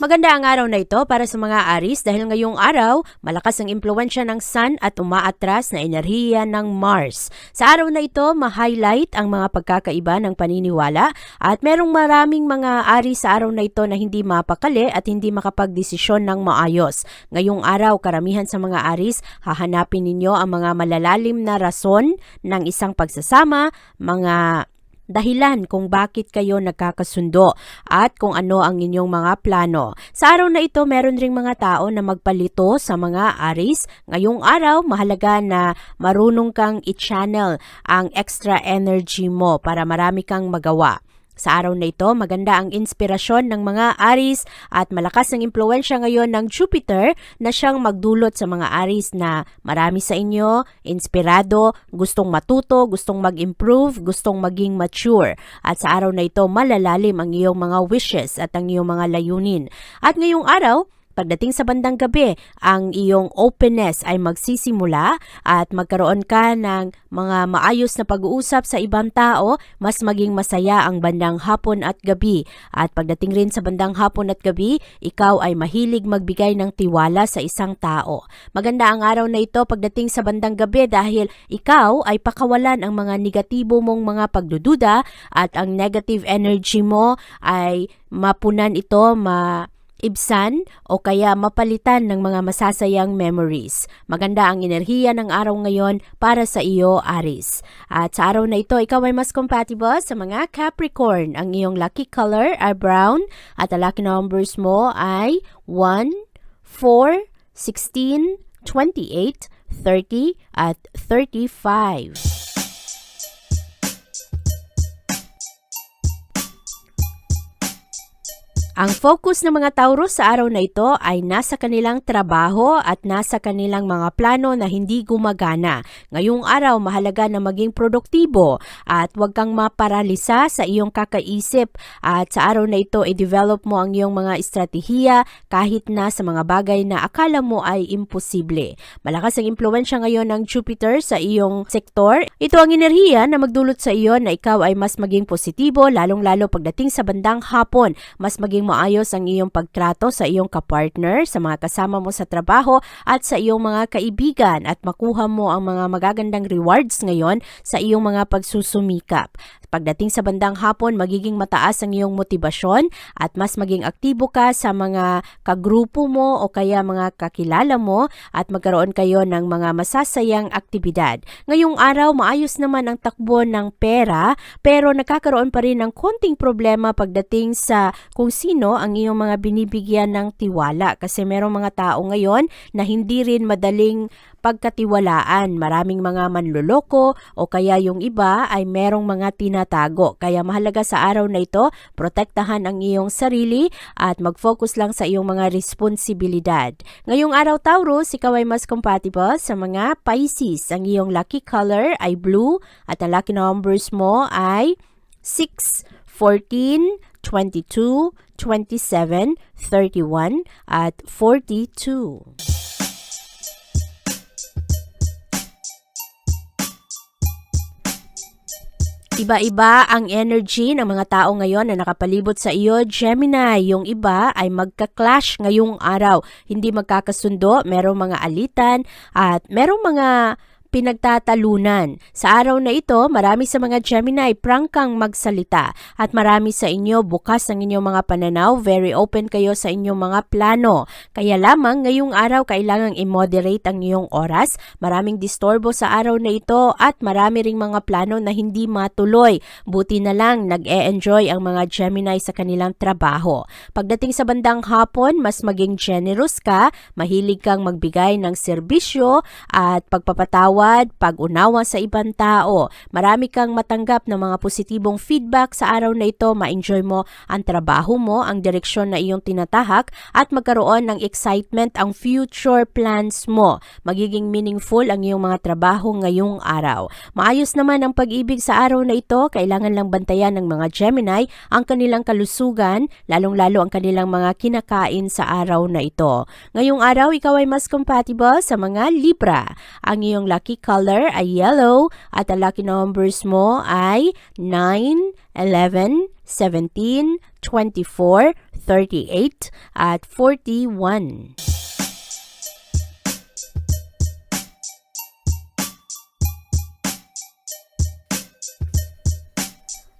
Maganda ang araw na ito para sa mga Aris dahil ngayong araw, malakas ang impluensya ng Sun at umaatras na enerhiya ng Mars. Sa araw na ito, ma-highlight ang mga pagkakaiba ng paniniwala at merong maraming mga Aris sa araw na ito na hindi mapakali at hindi makapagdesisyon ng maayos. Ngayong araw, karamihan sa mga Aris, hahanapin ninyo ang mga malalalim na rason ng isang pagsasama, mga dahilan kung bakit kayo nagkakasundo at kung ano ang inyong mga plano. Sa araw na ito, meron ring mga tao na magpalito sa mga aris. Ngayong araw, mahalaga na marunong kang i-channel ang extra energy mo para marami kang magawa. Sa araw na ito, maganda ang inspirasyon ng mga Aris at malakas ang impluensya ngayon ng Jupiter na siyang magdulot sa mga Aris na marami sa inyo, inspirado, gustong matuto, gustong mag-improve, gustong maging mature. At sa araw na ito, malalalim ang iyong mga wishes at ang iyong mga layunin. At ngayong araw, Pagdating sa bandang gabi, ang iyong openness ay magsisimula at magkaroon ka ng mga maayos na pag-uusap sa ibang tao, mas maging masaya ang bandang hapon at gabi. At pagdating rin sa bandang hapon at gabi, ikaw ay mahilig magbigay ng tiwala sa isang tao. Maganda ang araw na ito pagdating sa bandang gabi dahil ikaw ay pakawalan ang mga negatibo mong mga pagdududa at ang negative energy mo ay mapunan ito, ma ibsan o kaya mapalitan ng mga masasayang memories. Maganda ang enerhiya ng araw ngayon para sa iyo, Aris. At sa araw na ito, ikaw ay mas compatible sa mga Capricorn. Ang iyong lucky color ay brown at ang lucky numbers mo ay 1, 4, 16, 28, 30 at 35. Ang focus ng mga Taurus sa araw na ito ay nasa kanilang trabaho at nasa kanilang mga plano na hindi gumagana. Ngayong araw, mahalaga na maging produktibo at huwag kang maparalisa sa iyong kakaisip at sa araw na ito, i-develop mo ang iyong mga estratehiya kahit na sa mga bagay na akala mo ay imposible. Malakas ang impluensya ngayon ng Jupiter sa iyong sektor. Ito ang enerhiya na magdulot sa iyo na ikaw ay mas maging positibo lalong-lalo pagdating sa bandang hapon. Mas maging maayos ang iyong pagtrato sa iyong kapartner, sa mga kasama mo sa trabaho at sa iyong mga kaibigan at makuha mo ang mga magagandang rewards ngayon sa iyong mga pagsusumikap. Pagdating sa bandang hapon, magiging mataas ang iyong motibasyon at mas maging aktibo ka sa mga kagrupo mo o kaya mga kakilala mo at magkaroon kayo ng mga masasayang aktibidad. Ngayong araw, maayos naman ang takbo ng pera pero nagkakaroon pa rin ng konting problema pagdating sa kung sino ang iyong mga binibigyan ng tiwala kasi merong mga tao ngayon na hindi rin madaling pagkatiwalaan. Maraming mga manluloko o kaya yung iba ay merong mga tinatago. Kaya mahalaga sa araw na ito, protektahan ang iyong sarili at mag-focus lang sa iyong mga responsibilidad. Ngayong araw Taurus, ikaw ay mas compatible sa mga Pisces. Ang iyong lucky color ay blue at ang lucky numbers mo ay 6, 14, 22, 27, 31 at 42. Iba-iba ang energy ng mga tao ngayon na nakapalibot sa iyo, Gemini. Yung iba ay magka-clash ngayong araw. Hindi magkakasundo, merong mga alitan at merong mga pinagtatalunan. Sa araw na ito, marami sa mga Gemini prangkang magsalita at marami sa inyo bukas ang inyong mga pananaw, very open kayo sa inyong mga plano. Kaya lamang ngayong araw kailangang i-moderate ang iyong oras. Maraming disturbo sa araw na ito at marami ring mga plano na hindi matuloy. Buti na lang nag-e-enjoy ang mga Gemini sa kanilang trabaho. Pagdating sa bandang hapon, mas maging generous ka, mahilig kang magbigay ng serbisyo at pagpapatawad, pag-unawa sa ibang tao. Marami kang matanggap ng mga positibong feedback sa araw na ito, ma-enjoy mo ang trabaho mo, ang direksyon na iyong tinatahak at magkaroon ng excitement ang future plans mo. Magiging meaningful ang iyong mga trabaho ngayong araw. Maayos naman ang pag-ibig sa araw na ito, kailangan lang bantayan ng mga Gemini ang kanilang kalusugan, lalong-lalo ang kanilang mga kinakain sa araw na ito. Ngayong araw, ikaw ay mas compatible sa mga Libra. Ang iyong lucky color ay yellow at ang lucky numbers mo ay 9, 11, 17, 24, 38 at 41.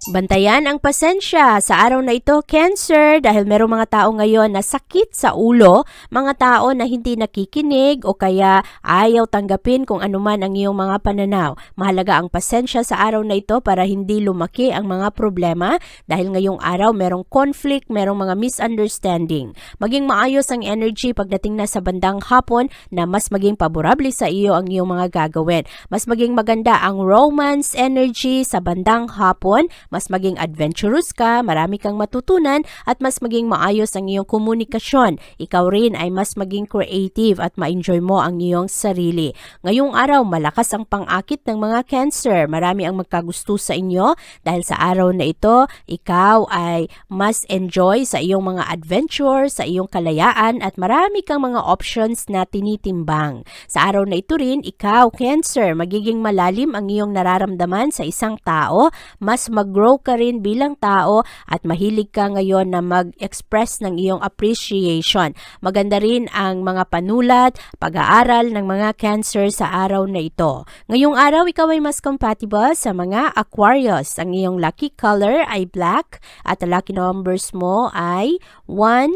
Bantayan ang pasensya sa araw na ito, Cancer, dahil merong mga tao ngayon na sakit sa ulo, mga tao na hindi nakikinig o kaya ayaw tanggapin kung anuman ang iyong mga pananaw. Mahalaga ang pasensya sa araw na ito para hindi lumaki ang mga problema dahil ngayong araw merong conflict, merong mga misunderstanding. Maging maayos ang energy pagdating na sa bandang hapon na mas maging paborable sa iyo ang iyong mga gagawin. Mas maging maganda ang romance energy sa bandang hapon, mas maging adventurous ka, marami kang matutunan at mas maging maayos ang iyong komunikasyon. Ikaw rin ay mas maging creative at ma-enjoy mo ang iyong sarili. Ngayong araw, malakas ang pang-akit ng mga cancer. Marami ang magkagusto sa inyo dahil sa araw na ito, ikaw ay mas enjoy sa iyong mga adventure, sa iyong kalayaan at marami kang mga options na tinitimbang. Sa araw na ito rin, ikaw, cancer, magiging malalim ang iyong nararamdaman sa isang tao, mas mag-grow ka rin bilang tao at mahilig ka ngayon na mag-express ng iyong appreciation. Maganda rin ang mga panulat, pag-aaral ng mga cancer sa araw na ito. Ngayong araw, ikaw ay mas compatible sa mga Aquarius. Ang iyong lucky color ay black at lucky numbers mo ay 1,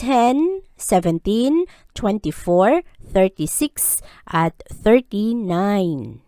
10, 17, 24, 36 at 39.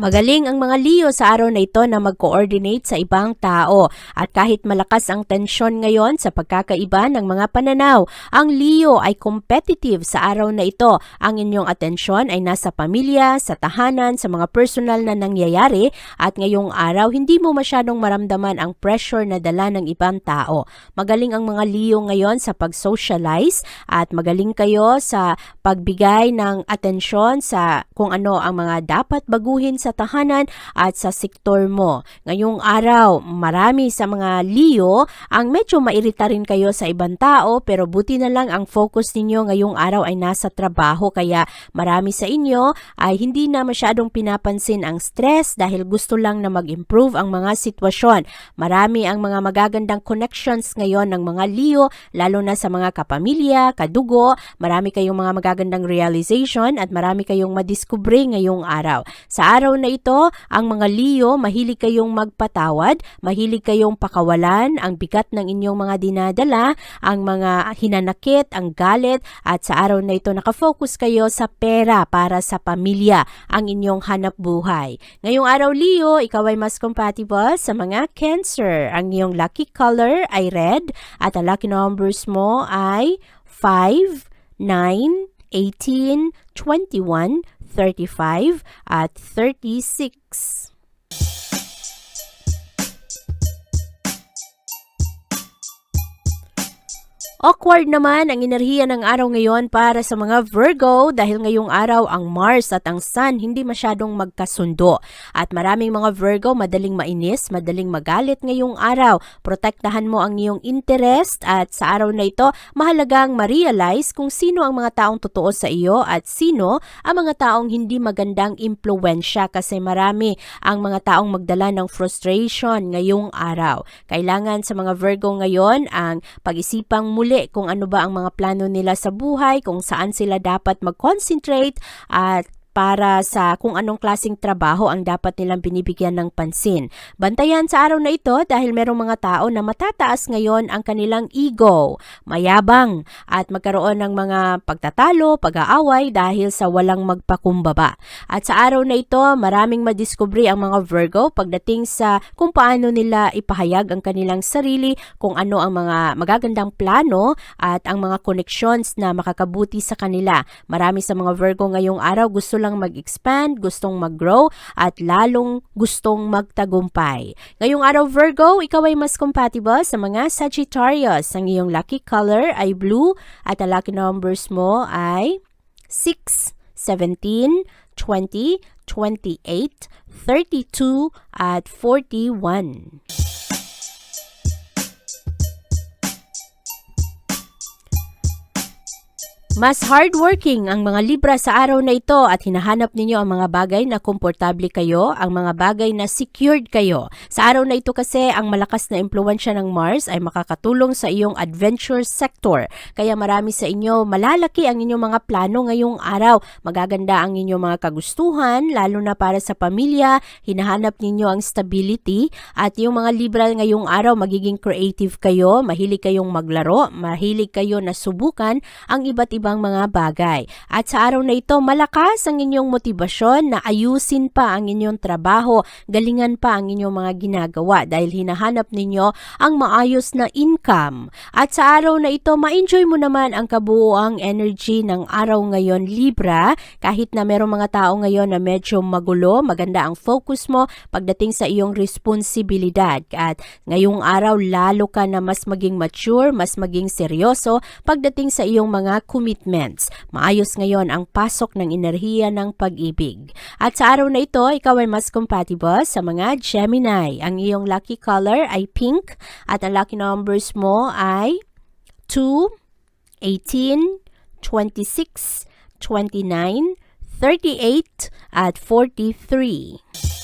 Magaling ang mga Leo sa araw na ito na mag-coordinate sa ibang tao at kahit malakas ang tensyon ngayon sa pagkakaiba ng mga pananaw, ang Leo ay competitive sa araw na ito. Ang inyong atensyon ay nasa pamilya, sa tahanan, sa mga personal na nangyayari at ngayong araw hindi mo masyadong maramdaman ang pressure na dala ng ibang tao. Magaling ang mga Leo ngayon sa pag-socialize at magaling kayo sa pagbigay ng atensyon sa kung ano ang mga dapat baguhin sa tahanan at sa sektor mo. Ngayong araw, marami sa mga Leo ang medyo mairita rin kayo sa ibang tao pero buti na lang ang focus ninyo ngayong araw ay nasa trabaho kaya marami sa inyo ay hindi na masyadong pinapansin ang stress dahil gusto lang na mag-improve ang mga sitwasyon. Marami ang mga magagandang connections ngayon ng mga Leo lalo na sa mga kapamilya, kadugo, marami kayong mga magagandang realization at marami kayong madiskubre ngayong araw. Sa araw na ito, ang mga Leo, mahilig kayong magpatawad, mahilig kayong pakawalan ang bigat ng inyong mga dinadala, ang mga hinanakit, ang galit, at sa araw na ito nakafocus kayo sa pera para sa pamilya, ang inyong hanap buhay. Ngayong araw, Leo, ikaw ay mas compatible sa mga Cancer. Ang iyong lucky color ay red at ang lucky numbers mo ay 5, 9, 18, 21, 35 at 36. Awkward naman ang enerhiya ng araw ngayon para sa mga Virgo dahil ngayong araw ang Mars at ang Sun hindi masyadong magkasundo. At maraming mga Virgo madaling mainis, madaling magalit ngayong araw. Protektahan mo ang iyong interest at sa araw na ito mahalagang ma-realize kung sino ang mga taong totoo sa iyo at sino ang mga taong hindi magandang impluensya kasi marami ang mga taong magdala ng frustration ngayong araw. Kailangan sa mga Virgo ngayon ang pag-isipang muli kung ano ba ang mga plano nila sa buhay, kung saan sila dapat mag-concentrate at para sa kung anong klasing trabaho ang dapat nilang binibigyan ng pansin. Bantayan sa araw na ito dahil merong mga tao na matataas ngayon ang kanilang ego, mayabang at magkaroon ng mga pagtatalo, pag-aaway dahil sa walang magpakumbaba. At sa araw na ito, maraming madiskubre ang mga Virgo pagdating sa kung paano nila ipahayag ang kanilang sarili, kung ano ang mga magagandang plano at ang mga connections na makakabuti sa kanila. Marami sa mga Virgo ngayong araw gusto lang mag-expand, gustong mag-grow at lalong gustong magtagumpay. Ngayong araw Virgo, ikaw ay mas compatible sa mga Sagittarius. Ang iyong lucky color ay blue at ang lucky numbers mo ay 6, 17, 20, 28, 32 at 41. Mas hardworking ang mga Libra sa araw na ito at hinahanap ninyo ang mga bagay na komportable kayo, ang mga bagay na secured kayo. Sa araw na ito kasi, ang malakas na impluensya ng Mars ay makakatulong sa iyong adventure sector. Kaya marami sa inyo, malalaki ang inyong mga plano ngayong araw. Magaganda ang inyong mga kagustuhan, lalo na para sa pamilya, hinahanap ninyo ang stability at yung mga Libra ngayong araw, magiging creative kayo, mahilig kayong maglaro, mahilig kayo na subukan ang iba't ibang mga bagay. At sa araw na ito, malakas ang inyong motibasyon na ayusin pa ang inyong trabaho, galingan pa ang inyong mga ginagawa dahil hinahanap ninyo ang maayos na income. At sa araw na ito, ma-enjoy mo naman ang kabuoang energy ng araw ngayon, Libra, kahit na merong mga tao ngayon na medyo magulo, maganda ang focus mo pagdating sa iyong responsibilidad. At ngayong araw, lalo ka na mas maging mature, mas maging seryoso pagdating sa iyong mga commitments. Maayos ngayon ang pasok ng enerhiya ng pag-ibig. At sa araw na ito, ikaw ay mas compatible sa mga Gemini. Ang iyong lucky color ay pink at ang lucky numbers mo ay 2, 18, 26, 29, 38, at 43.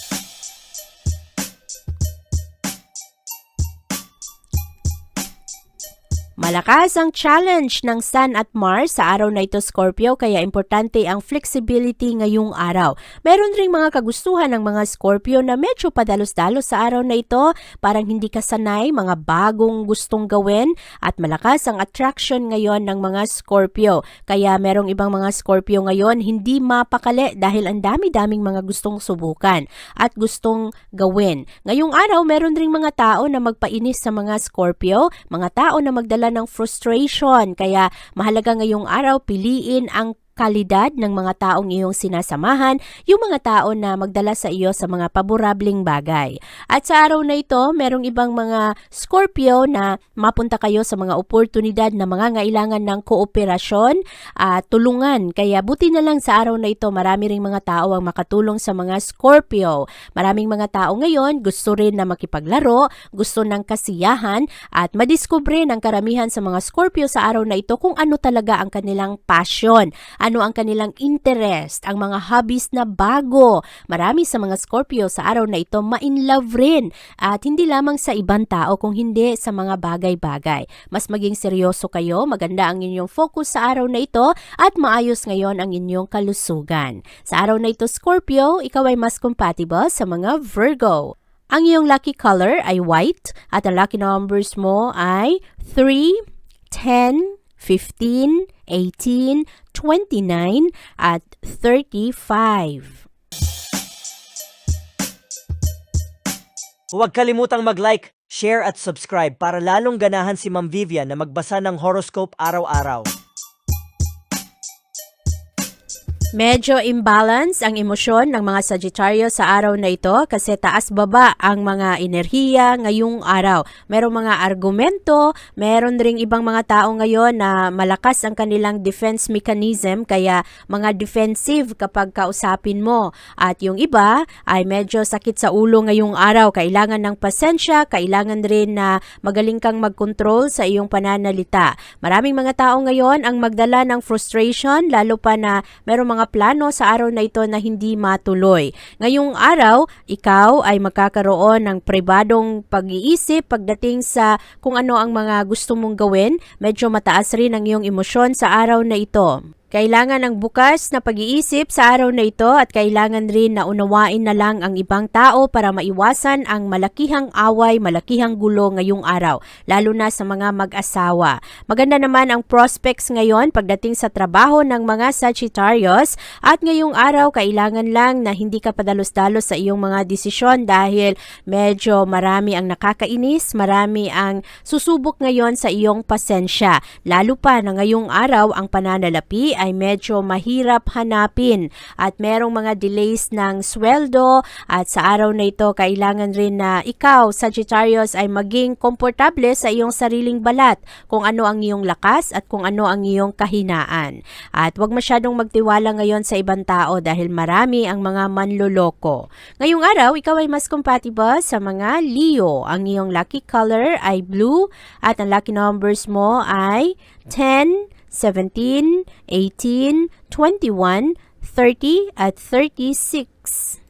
Malakas ang challenge ng Sun at Mars sa araw na ito Scorpio kaya importante ang flexibility ngayong araw. Meron ring mga kagustuhan ng mga Scorpio na medyo padalos-dalos sa araw na ito, parang hindi ka sanay, mga bagong gustong gawin at malakas ang attraction ngayon ng mga Scorpio. Kaya merong ibang mga Scorpio ngayon hindi mapakali dahil ang dami-daming mga gustong subukan at gustong gawin. Ngayong araw meron ring mga tao na magpainis sa mga Scorpio, mga tao na magdala ng frustration. Kaya mahalaga ngayong araw piliin ang kalidad ng mga taong iyong sinasamahan, yung mga tao na magdala sa iyo sa mga paborableng bagay. At sa araw na ito, merong ibang mga Scorpio na mapunta kayo sa mga oportunidad na mga ngailangan ng kooperasyon at tulungan. Kaya buti na lang sa araw na ito, marami ring mga tao ang makatulong sa mga Scorpio. Maraming mga tao ngayon gusto rin na makipaglaro, gusto ng kasiyahan at madiskubre ng karamihan sa mga Scorpio sa araw na ito kung ano talaga ang kanilang passion ano ang kanilang interest, ang mga hobbies na bago. Marami sa mga Scorpio sa araw na ito ma-in love rin at hindi lamang sa ibang tao kung hindi sa mga bagay-bagay. Mas maging seryoso kayo, maganda ang inyong focus sa araw na ito at maayos ngayon ang inyong kalusugan. Sa araw na ito Scorpio, ikaw ay mas compatible sa mga Virgo. Ang iyong lucky color ay white at ang lucky numbers mo ay 3, 10, 15, 18, 29, at 35. Huwag kalimutang mag-like, share at subscribe para lalong ganahan si Ma'am Vivian na magbasa ng horoscope araw-araw. Medyo imbalance ang emosyon ng mga Sagittarius sa araw na ito kasi taas-baba ang mga enerhiya ngayong araw. Merong mga argumento, meron ring ibang mga tao ngayon na malakas ang kanilang defense mechanism kaya mga defensive kapag kausapin mo. At yung iba ay medyo sakit sa ulo ngayong araw. Kailangan ng pasensya, kailangan rin na magaling kang mag-control sa iyong pananalita. Maraming mga tao ngayon ang magdala ng frustration lalo pa na merong mga plano sa araw na ito na hindi matuloy. Ngayong araw, ikaw ay magkakaroon ng pribadong pag-iisip pagdating sa kung ano ang mga gusto mong gawin. Medyo mataas rin ang iyong emosyon sa araw na ito. Kailangan ng bukas na pag-iisip sa araw na ito at kailangan rin na unawain na lang ang ibang tao para maiwasan ang malakihang away, malakihang gulo ngayong araw, lalo na sa mga mag-asawa. Maganda naman ang prospects ngayon pagdating sa trabaho ng mga Sagittarius at ngayong araw kailangan lang na hindi ka padalos-dalos sa iyong mga desisyon dahil medyo marami ang nakakainis, marami ang susubok ngayon sa iyong pasensya. Lalo pa na ngayong araw ang pananalapi ay medyo mahirap hanapin at merong mga delays ng sweldo at sa araw na ito kailangan rin na ikaw, Sagittarius, ay maging komportable sa iyong sariling balat kung ano ang iyong lakas at kung ano ang iyong kahinaan. At huwag masyadong magtiwala ngayon sa ibang tao dahil marami ang mga manloloko. Ngayong araw, ikaw ay mas compatible sa mga Leo. Ang iyong lucky color ay blue at ang lucky numbers mo ay 10, 17, 18, 21, 30 at 36.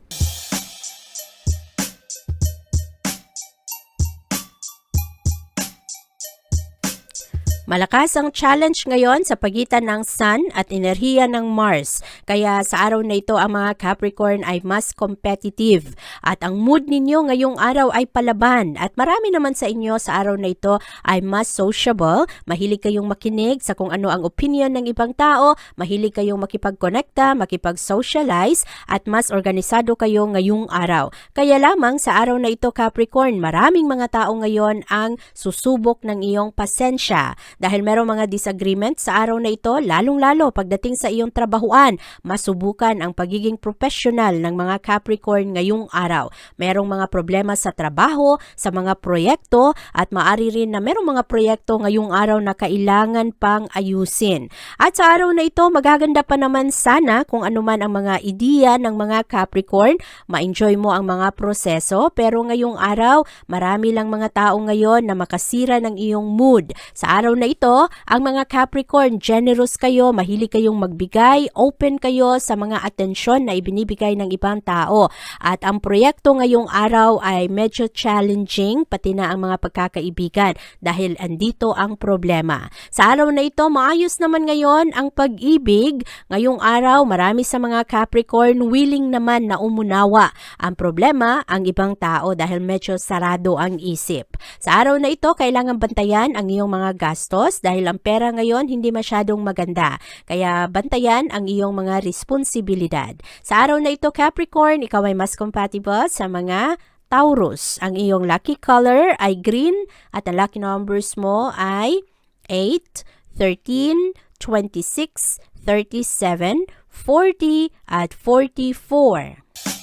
Malakas ang challenge ngayon sa pagitan ng Sun at enerhiya ng Mars. Kaya sa araw na ito ang mga Capricorn ay mas competitive. At ang mood ninyo ngayong araw ay palaban. At marami naman sa inyo sa araw na ito ay mas sociable. Mahilig kayong makinig sa kung ano ang opinion ng ibang tao. Mahilig kayong makipag-connecta, makipag-socialize. At mas organisado kayo ngayong araw. Kaya lamang sa araw na ito Capricorn, maraming mga tao ngayon ang susubok ng iyong pasensya dahil merong mga disagreement sa araw na ito, lalong-lalo pagdating sa iyong trabahuan, masubukan ang pagiging professional ng mga Capricorn ngayong araw. Merong mga problema sa trabaho, sa mga proyekto, at maari rin na merong mga proyekto ngayong araw na kailangan pang ayusin. At sa araw na ito, magaganda pa naman sana kung ano man ang mga ideya ng mga Capricorn, ma-enjoy mo ang mga proseso, pero ngayong araw, marami lang mga tao ngayon na makasira ng iyong mood. Sa araw na ito, ang mga Capricorn, generous kayo, mahilig kayong magbigay, open kayo sa mga atensyon na ibinibigay ng ibang tao. At ang proyekto ngayong araw ay medyo challenging, pati na ang mga pagkakaibigan dahil andito ang problema. Sa araw na ito, maayos naman ngayon ang pag-ibig. Ngayong araw, marami sa mga Capricorn willing naman na umunawa. Ang problema, ang ibang tao dahil medyo sarado ang isip. Sa araw na ito, kailangan bantayan ang iyong mga gastos dahil ang pera ngayon hindi masyadong maganda. Kaya bantayan ang iyong mga responsibilidad. Sa araw na ito, Capricorn, ikaw ay mas compatible sa mga Taurus. Ang iyong lucky color ay green at ang lucky numbers mo ay 8, 13, 26, 37, 40 at 44.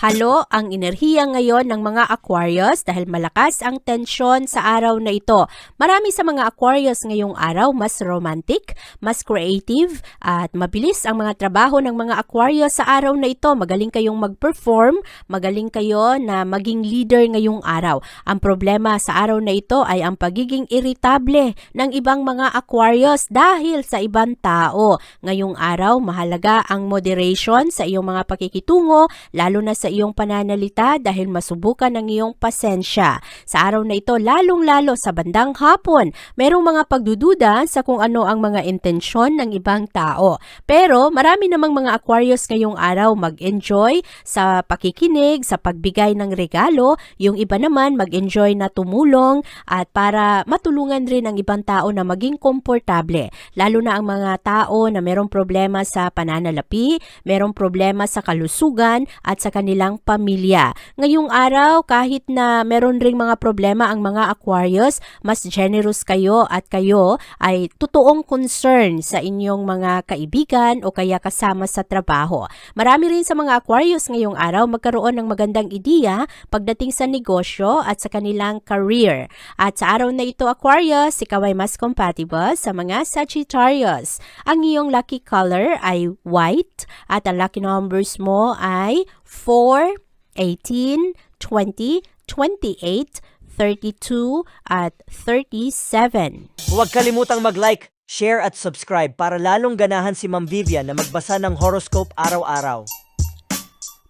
Halo ang enerhiya ngayon ng mga Aquarius dahil malakas ang tensyon sa araw na ito. Marami sa mga Aquarius ngayong araw mas romantic, mas creative at mabilis ang mga trabaho ng mga Aquarius sa araw na ito. Magaling kayong mag-perform, magaling kayo na maging leader ngayong araw. Ang problema sa araw na ito ay ang pagiging irritable ng ibang mga Aquarius dahil sa ibang tao. Ngayong araw, mahalaga ang moderation sa iyong mga pakikitungo, lalo na sa iyong pananalita dahil masubukan ang iyong pasensya. Sa araw na ito, lalong-lalo sa bandang hapon, merong mga pagdududa sa kung ano ang mga intensyon ng ibang tao. Pero marami namang mga Aquarius ngayong araw mag-enjoy sa pakikinig, sa pagbigay ng regalo. Yung iba naman mag-enjoy na tumulong at para matulungan rin ang ibang tao na maging komportable. Lalo na ang mga tao na merong problema sa pananalapi, merong problema sa kalusugan at sa kanilang kanilang pamilya. Ngayong araw, kahit na meron ring mga problema ang mga Aquarius, mas generous kayo at kayo ay totoong concern sa inyong mga kaibigan o kaya kasama sa trabaho. Marami rin sa mga Aquarius ngayong araw magkaroon ng magandang ideya pagdating sa negosyo at sa kanilang career. At sa araw na ito, Aquarius, ikaw ay mas compatible sa mga Sagittarius. Ang iyong lucky color ay white at ang lucky numbers mo ay 4, 18, 20, 28, 32 at 37. Huwag kalimutang mag-like, share at subscribe para lalong ganahan si Ma'am Vivian na magbasa ng horoscope araw-araw.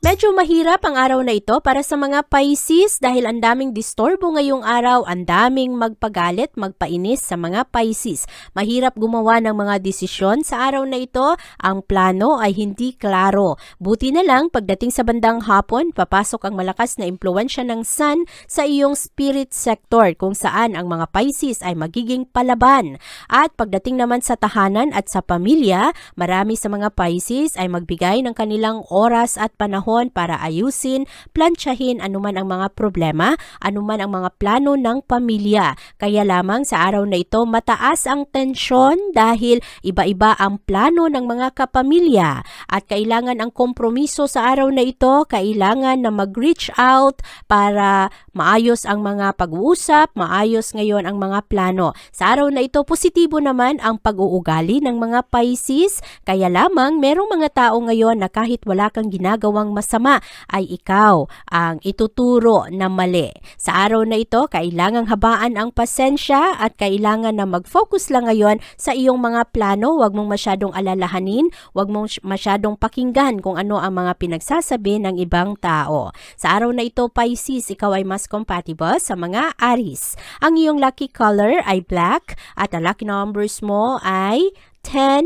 Medyo mahirap ang araw na ito para sa mga Pisces dahil ang daming disturbo ngayong araw, ang daming magpagalit, magpainis sa mga Pisces. Mahirap gumawa ng mga desisyon sa araw na ito, ang plano ay hindi klaro. Buti na lang pagdating sa bandang hapon, papasok ang malakas na impluensya ng Sun sa iyong spirit sector kung saan ang mga Pisces ay magiging palaban. At pagdating naman sa tahanan at sa pamilya, marami sa mga Pisces ay magbigay ng kanilang oras at panahon para ayusin, plantsahin anuman ang mga problema, anuman ang mga plano ng pamilya. Kaya lamang sa araw na ito mataas ang tensyon dahil iba-iba ang plano ng mga kapamilya at kailangan ang kompromiso sa araw na ito, kailangan na mag-reach out para maayos ang mga pag-uusap, maayos ngayon ang mga plano. Sa araw na ito, positibo naman ang pag-uugali ng mga Pisces, kaya lamang merong mga tao ngayon na kahit wala kang ginagawang masama ay ikaw ang ituturo na mali. Sa araw na ito, kailangang habaan ang pasensya at kailangan na mag-focus lang ngayon sa iyong mga plano. Huwag mong masyadong alalahanin, huwag mong masyadong pakinggan kung ano ang mga pinagsasabi ng ibang tao. Sa araw na ito, Pisces, ikaw ay mas compatible sa mga Aries. Ang iyong lucky color ay black at ang lucky numbers mo ay 10,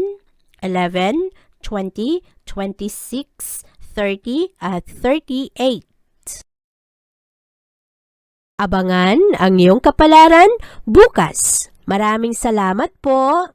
11, 20, 26, 30 at 38. Abangan ang iyong kapalaran bukas. Maraming salamat po.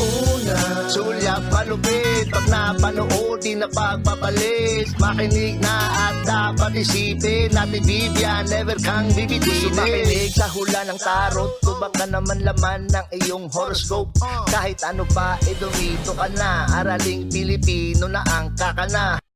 Una, sulyak malupit Pag napanood, di na pagpapalit Makinig na at dapat isipin Ate Vivian, never kang bibitinin Gusto makinig sa hula ng tarot Tubak ka naman laman ng iyong horoscope. Kahit ano pa, eh dumito ka na. Araling Pilipino na ang kakana